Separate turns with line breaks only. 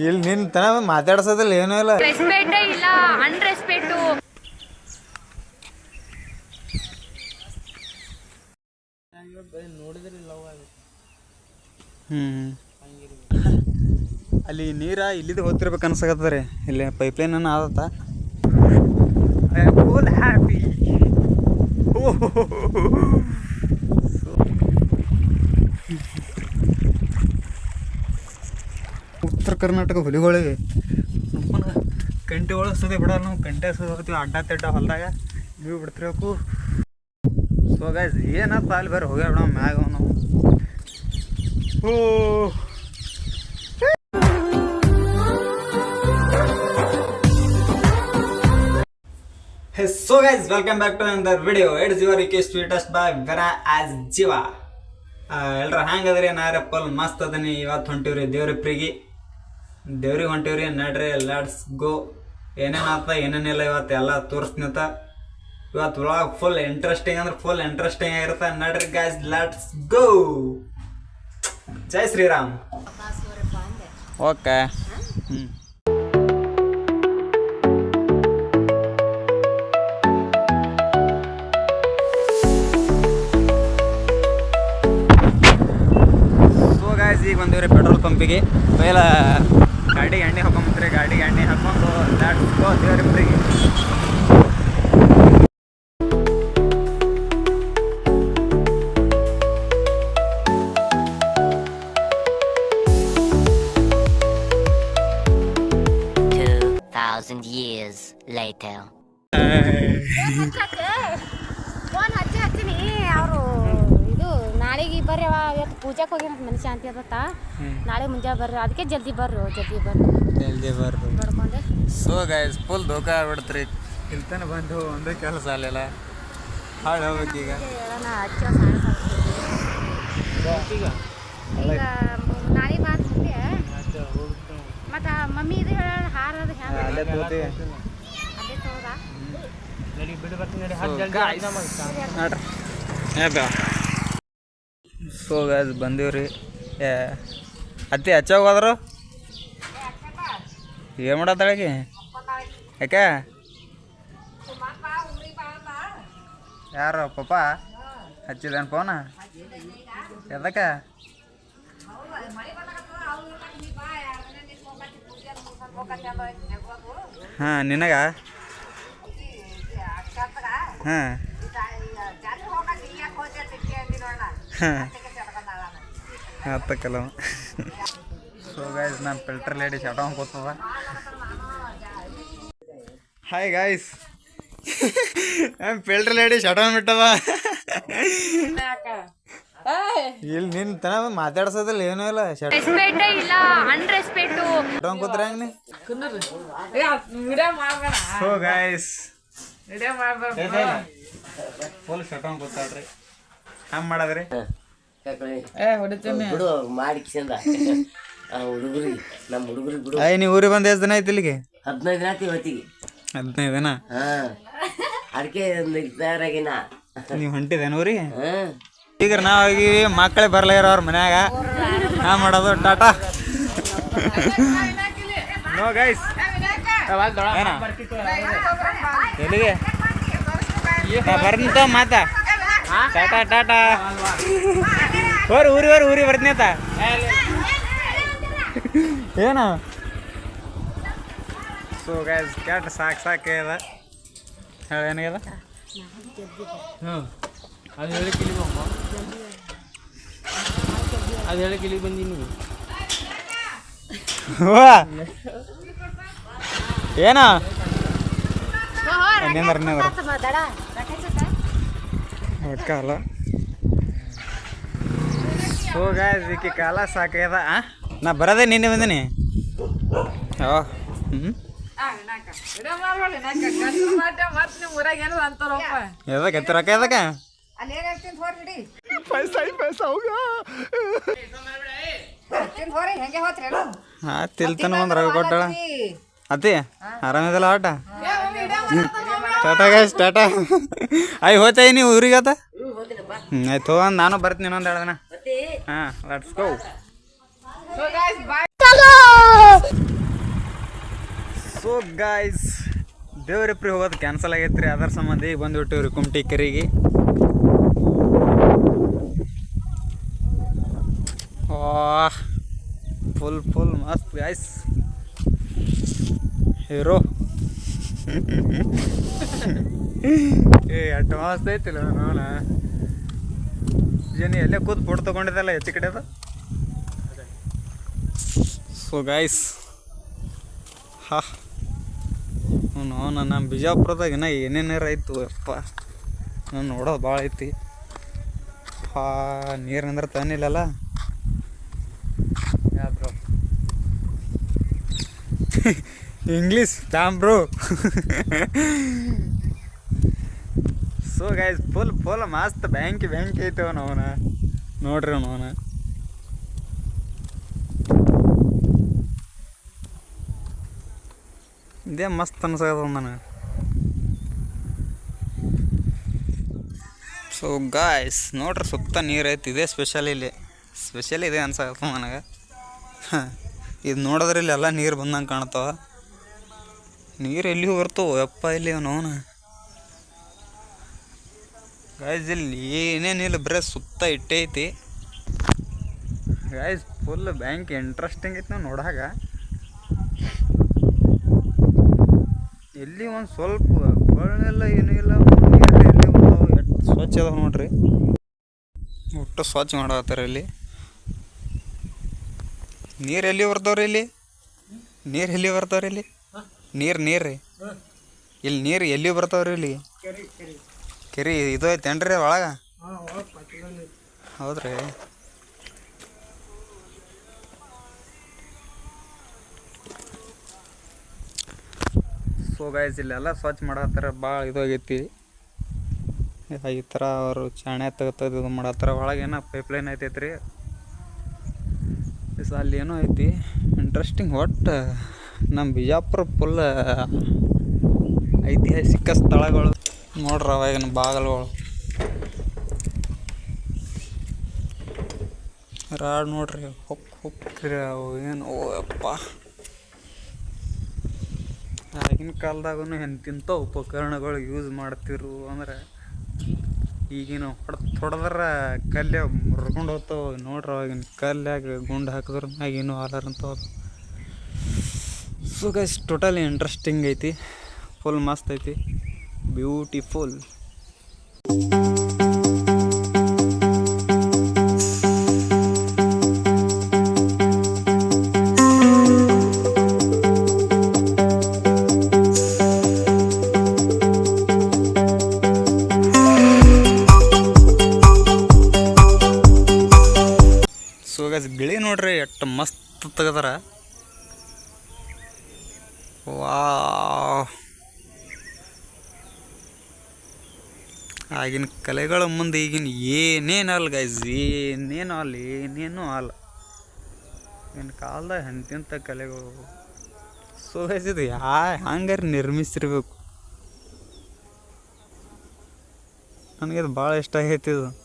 ಇಲ್ಲಿ ನಿನ್ ತನ ಮಾತಾಡ್ಸೋದಿಲ್ಲ ಏನೂ ಇಲ್ಲ.
ರೆಸ್ಪೆಕ್ಟೇ ಇಲ್ಲ ಅನ್ರೆಸ್ಪೆಕ್ಟು
ಹ್ಮ್ ಅಲ್ಲಿ ನೀರ ಇಲ್ಲಿದು ಹೋಗ್ತಿರ್ಬೇಕು ಅನ್ಸಕತ್ತದ ರೀ. ಇಲ್ಲಿ ಪೈಪ್ಲೈನ್ ಅನ್ನ ಆದತ್ತ. I am full happy Uttara Karnataka ಹುಲಿಗಳಿಗೆ. ನಮ್ಮನ ಕಂಟಿ ಒಳಗೆ ಬಿಡಲ್ಲ ನಾವು ಕಂಟೆ ಸುದ್ದಿ ಅಡ್ಡ ತೆಡ್ಡ ಹೊಲ್ದಾಗ. ನೀವು ಬಿಡ್ತಿರ್ಬೇಕು ಸೊ ಗಾಯ್ಸ್ ಏನಪ್ಪ ಅಲ್ಲಿ ಬೇರೆ ಹೋಗ್ಯಾವ ಬಿಡ ಮ್ಯಾಗ ನಾವು ಓ so guys welcome back to another video it's your your request by by ಆಸ್ ಜೀವ. ಎಲ್ರ ಹ್ಯಾಂಗದ್ರಿ ಪಲ್ ಮಸ್ತ್ ಅದನಿ. ಇವತ್ತು ಹೊಂಟಿವ್ರಿ ದೇವ್ರಿಪ್ರಿಗೆ ದೇವ್ರಿಗೆ ಹೊಂಟಿವ್ರಿ ನಡ್ರಿ ಲೆಟ್ಸ್ ಗೋ ಏನೇನು ಆತ ಏನೇನಿಲ್ಲ ಇವತ್ತು ಎಲ್ಲ ತೋರಿಸ್ನಿತ ಇವತ್ತು ಒಳಗೆ ಫುಲ್ ಇಂಟ್ರೆಸ್ಟಿಂಗ್ ಅಂದ್ರೆ ಫುಲ್ ಇಂಟ್ರೆಸ್ಟಿಂಗ್ ಆಗಿರುತ್ತೆ. ನಡ್ರಿ ಗಾಯ್ಸ್ ಲೆಟ್ಸ್ ಗೋ ಜೈ ಶ್ರೀರಾಮ್. ಓಕೆ ಹ್ಞೂ ಸೊ ಗಾಯ್ಸ್ ಈಗ ಬಂದಿವ್ರಿ ಪೆಟ್ರೋಲ್ ಪಂಪಿಗೆ ಪೈಲ ಗಾಡಿಗೆ ಎಣ್ಣೆ ಹಾಕೊಂಬತ್ರಿ ಗಾಡಿಗೆ ಎಣ್ಣೆ ಹಾಕೊಂಡು ಗೋ ದೇವ್ರಿಬ್ರಿಗೆ
thousand years later.
ಫೋನ್ ಹಚ್ಚಿ ಹಚ್ಚಿನಿ ಅವರು ಇದು ನಾಳೆಗೆ ಬರ್ರಿ ಅವ ಇವತ್ತು ಪೂಜೆಗೆ ಹೋಗಿ ಮನುಷ್ಯ ಶಾಂತಿ ಅದತ್ತ ನಾಳೆ ಮುಂಜಾನೆ ಬರ್ರಿ ಅದಕ್ಕೆ ಜಲ್ದಿ ಬರ್ರಿ ಜಲ್ದಿ ಬರ್ರಿ.
ಜಲ್ದಿ ಬರ್ರಿ.
ನೋಡ್ಕೊಂಡು.
ಸೊ ಗೈಸ್ ಫುಲ್ ಧೋಕ ಆಗ್ಬಿಡ್ತ್ರಿ. ಇಲ್ಲಿ ತನಕ ಬಂದು ಒಂದೇ ಕೆಲಸ ಆಗಲಿಲ್ಲ. ಹಾಳು ಹೋಗ್ಬೇಕು ಈಗ.
ಈಗ ನಾಳೆ ಬಾ ಮತ್ತೆ ಮಮ್ಮಿ ಇದು ಹೇಳ ಹಾರ ಅದು ಹ್ಯಾಂಗ
ನೋಡಿ ತಗೋತೀವಿ
ಅದೇ ತಗೋದಾ
ಸೊ ವ್ಯಾಸ್ ಬಂದೀವಿ ರೀ ಏ, ಅತ್ತಿ ಹಚ್ಚಾಗ ಹೋದ್ರು ಏನು ಮಾಡತ್ತಾಳಕಿ ಯಾಕೆ? ಯಾರು, ಪಪ್ಪ? ಹಚ್ಚಿದೇನು ಫೋನ ಎದಕ್ಕೆ? ಹಾಂ, ನಿನಗ? ಹಾಂ. ಹಾಂ. ಹತ್ತಕ್ಕಲ್ಲ ಸೊ ಗಾಯ್ಸ್ ನಾನು ಫಿಲ್ಟರ್ ಲೇಡಿ ಶಟ ಕೂತದ ಹಾಯ್ ಗಾಯ್ಸ್ ನಾನು ಫಿಲ್ಟರ್ ಲೇಡಿ ಶಟ ಬಿಟ್ಟದ ಇಲ್ಲಿ ನಿನ್ ತನ ಮಾತಾಡ್ಸೋದಿಲ್ಲ ಏನೂ ಇಲ್ಲ. ಶಟ
ರೆಸ್ಪೆಕ್ಟ್ ಇಲ್ಲ ಅನ್ರೆಸ್ಪೆಕ್ಟು
ಶಟ ಕೂತ್ರ ಹೆಂಗ್ ಸೊ ಗಾಯ್ಸ್ ಫುಲ್ ಶಟ ಕೂತಾಳ್ರಿ ಹಂಗೆ ಮಾಡದ್ರಿ?
ಬಿಡು ಮಾಡಿಕ್ಸಂದ ಹುಡುಗರಿಗೆ ನಮ್ಮ ಹುಡುಗರಿಗೆ ಬಿಡು.
ಅಯ್ಯ ನೀವು ಊರಿಗೆ ಬಂದು ಎಷ್ಟು ದಿನ ಆಯ್ತು ಇಲ್ಲಿಗೆ?
ಹದಿನೈದು ದಿನ ಆಯ್ತು ಇವತ್ತಿಗೆ.
ಹದಿನೈದು ದಿನ?
ಹಾ. ಅದಕ್ಕೆ ತಯಾರಾಗಿನ.
ನೀವು ಹೊಂಟಿದೇನು ಊರಿಗೆ? ಈಗ ನಾವು ಹೋಗಿ ಮಕ್ಕಳೇ ಬರ್ಲಾಗ್ಯಾರ ಅವ್ರ ಮನ್ಯಾಗ. ನಾ ಮಾಡೋದು ಟಾಟಾ. ನೋ ಗೈಸ್ ಎಲ್ಲಿಗೆ? ಬರ್ನಿತ ಮಾತ. ಟಾಟಾ ಟಾಟಾ. ಹೋರಿ ಊರಿ ಹೋರಿ ಊರಿ ಬರ್ತೀನಿ ಆತ ಏನ? ಸೊ ಗೈಸ್ ಕೆಟ್ಟ ಸಾಕು ಸಾಕು ಅದ ಹೇಳ ಏನಾಗ್ಯದ
ಅದು ಹೇಳಕ್ಕೆ ಇಲ್ಲಿ ಅದು ಹೇಳಕ್ಕೆ ಇಲ್ಲಿ ಬಂದೀನಿ
ಏನ? ನಿಂದ್ರ ನಿಂದ್ರ
ದಡ.
ಗಾಯ್ಸ್ ಈಕಿ ಕಾಲ ಸಾಕಾಗ್ಯದ? ನಾ ಬರದೆ ನಿನ್ನೆ ಬಂದಿನಿ. ಓ ಹ್ಞೂ ಹಾಂ ತಿಲ್ತಾನ ಒಂದು ಕೊಟ್ಟಾಳ. ಅತ್ತಿ, ಆರಾಮಿದಲ್ಲ ಆಟ? Tata guys tata. ಅಯ್ಯ ಹೋತಾಯಿ ನೀವು ಊರಿಗೆ ಆತ ಹ್ಞೂ ಆಯ್ತು ನಾನು ಬರ್ತೀನಿ ಇನ್ನೊಂದು ಎರಡು ಹಾಂ ಲೆಟ್ಸ್ ಗೋ ಸೊ ಗಾಯ್ಸ್ ದೇವ್ರಪ್ರಿ ಹೋಗೋದು ಕ್ಯಾನ್ಸಲ್ ಆಗೈತೆ ರೀ. ಅದರ ಸಂಬಂಧ ಈಗ ಬಂದುಬಿಟ್ಟಿವ್ರಿ ಕುಮಟಿ ಕೆರೆಗೆ. ಫುಲ್ ಫುಲ್ ಮಸ್ತ್ ಗಾಯ್ಸ್ ಹೀರೋ ಏ ಅಷ್ಟು ಮಸ್ತ್ ಐತಿಲ್ಲ ನೋಡ. ಜನಿ ಎಲ್ಲೇ ಕೂತ್ ಫೋಟೋ ತೊಗೊಂಡಿದ್ದಲ್ಲ ಹೆಚ್ಚು ಕಡೆ ಅದು ಸೊ ಗಾಯ್ಸ್ ಹಾ ಹ್ಞೂ ನಮ್ಮ ಬಿಜಾಪುರದಾಗ ಇನ್ನ ಏನೇನಾರ ಐತು ಅಪ್ಪ ನಾನು ನೋಡೋದು ಭಾಳ ಐತಿ. ಹಾ ನೀರಿನಂದ್ರೆ ತನ್ನಿಲ್ಲಲ್ಲ ತಾನಿಲ್ಲಲ್ಲ English dam bro. So guys full full ಮಸ್ತ್ ಬ್ಯಾಂಕಿ ಬ್ಯಾಂಕ್ ಐತೆ ಅವನ ನೋಡ್ರಿ ಅವನ ಇದೇ ಮಸ್ತ್ ಅನ್ಸದ ಸೊ ಗಾಯ್ಸ್ ನೋಡ್ರಿ ಸುತ್ತ ನೀರು ಐತಿ, ಇದೇ ಸ್ಪೆಷಲ್ ಇಲ್ಲಿ. ಸ್ಪೆಷಲ್ ಇದೆ ಅನ್ಸತ್ತ ನನಗೆ. ಇದು ನೋಡಿದ್ರೆ ಇಲ್ಲಿ ಎಲ್ಲ ನೀರು ಬಂದಂಗೆ ಕಾಣ್ತಾವ ನೀರು ಎಲ್ಲಿ ಬರ್ತವೆ ಯಪ್ಪ ಇಲ್ಲಿ ಅವನು. ಗಾಯ್ಸ್ ಇಲ್ಲಿ ಏನೇನಿಲ್ಲ ಬರೀ ಸುತ್ತ ಇಟ್ಟೈತಿ. ಗಾಯ್ಸ್ ಫುಲ್ ಬ್ಯಾಂಕ್ ಇಂಟ್ರೆಸ್ಟಿಂಗ್ ಐತಿ ನಾವು ನೋಡಾಗ. ಎಲ್ಲಿ ಒಂದು ಸ್ವಲ್ಪ ಬಳ್ಳೆಲ್ಲ ಏನೂ ಇಲ್ಲ ಎಲ್ಲಿ ಸ್ವಚ್ಛ ಅದಾವ ನೋಡ್ರಿ. ಒಟ್ಟು ಸ್ವಚ್ಛ ಮಾಡತ್ತಾರ ಇಲ್ಲಿ. ನೀರು ಎಲ್ಲಿ ಬರ್ತಾವ್ರಿ ಇಲ್ಲಿ? ನೀರು ಎಲ್ಲಿ ಬರ್ತಾವ್ರಿ ಇಲ್ಲಿ? ನೀರು ನೀರು ರೀ. ಇಲ್ಲಿ ನೀರು ಎಲ್ಲಿ ಬರ್ತಾವ್ರಿ ಇಲ್ಲಿ? ಕೆರೆ ಇದು ಐತೇನ್ರಿ ಒಳಗೆ? ಹೌದ್ರಿ. ಸೊ ಗಾಯ್ಸ್ ಇಲ್ಲೆಲ್ಲ ಸ್ವಚ್ಛ ಮಾಡತ್ತಾರ ಭಾಳ ಇದಾಗೈತಿ ಈ ಥರ ಅವರು ಚಾಣೆ ತೆಗ್ದು ಇದು ಮಾಡತ್ತಾರ ಒಳಗೆ ಏನೋ ಪೈಪ್ಲೈನ್ ಐತೈತ್ರಿ. ಅಲ್ಲಿ ಏನೋ ಐತಿ. ಇಂಟ್ರೆಸ್ಟಿಂಗ್ ಒಟ್ಟು ನಮ್ಮ ಬಿಜಾಪುರ ಫುಲ್ ಐತಿಹಾಸಿಕ ಸ್ಥಳಗಳು. ನೋಡ್ರಿ ಅವಾಗಿನ ಬಾಗಿಲುಗಳು. ರಾಡ್ ನೋಡ್ರಿ ಹೊಕ್ ಹೊಕ್ಕ್ರಿ ಅವು ಏನು ಓ ಅಪ್ಪ ಆಗಿನ ಕಾಲದಾಗೂ ಎಂತಿಂಥ ಉಪಕರಣಗಳು ಯೂಸ್ ಮಾಡ್ತಿರು ಅಂದ್ರೆ ಈಗಿನ ಹೊಡೆದು ಹೊಡೆದ್ರೆ ಕಲ್ಲೆ ಮುರ್ಕೊಂಡು ಹೋಗ್ತಾವ ನೋಡ್ರಿ ಅವಾಗಿನ ಕಲ್ಲಾಗ ಗುಂಡು ಹಾಕಿದ್ರ ಮ್ಯಾಗ ಏನು ಹಾಲಾರಂತ ಸೊ ಗೈಸ್ ಟೋಟಲಿ ಇಂಟ್ರೆಸ್ಟಿಂಗ್ ಐತಿ ಫುಲ್ ಮಸ್ತ್ ಐತಿ. ಬ್ಯೂಟಿಫುಲ್. ಗಿಳಿ ನೋಡ್ರಿ ಎಷ್ಟು ಮಸ್ತ್ ತೆಗದಾರ. ವಾ ಆಗಿನ ಕಲೆಗಳ ಮುಂದೆ ಈಗಿನ ಏನೇನು ಅಲ್ಲ ಗೈಸ್ ಏನೇನು ಅಲ್ಲ ಏನೇನು ಅಲ್ಲ. ಈಗಿನ ಕಾಲದಾಗ ಎಂತೆಂಥ ಕಲೆಗಳು. ಸೊ ಗೈಸ್ ಇದು ಯಾ, ಹ್ಯಾಂಗಾರೆ ನಿರ್ಮಿಸಿರ್ಬೇಕು? ನನಗೆ ಇದು ಭಾಳ ಇಷ್ಟ ಆಗೈತಿ ಇದು.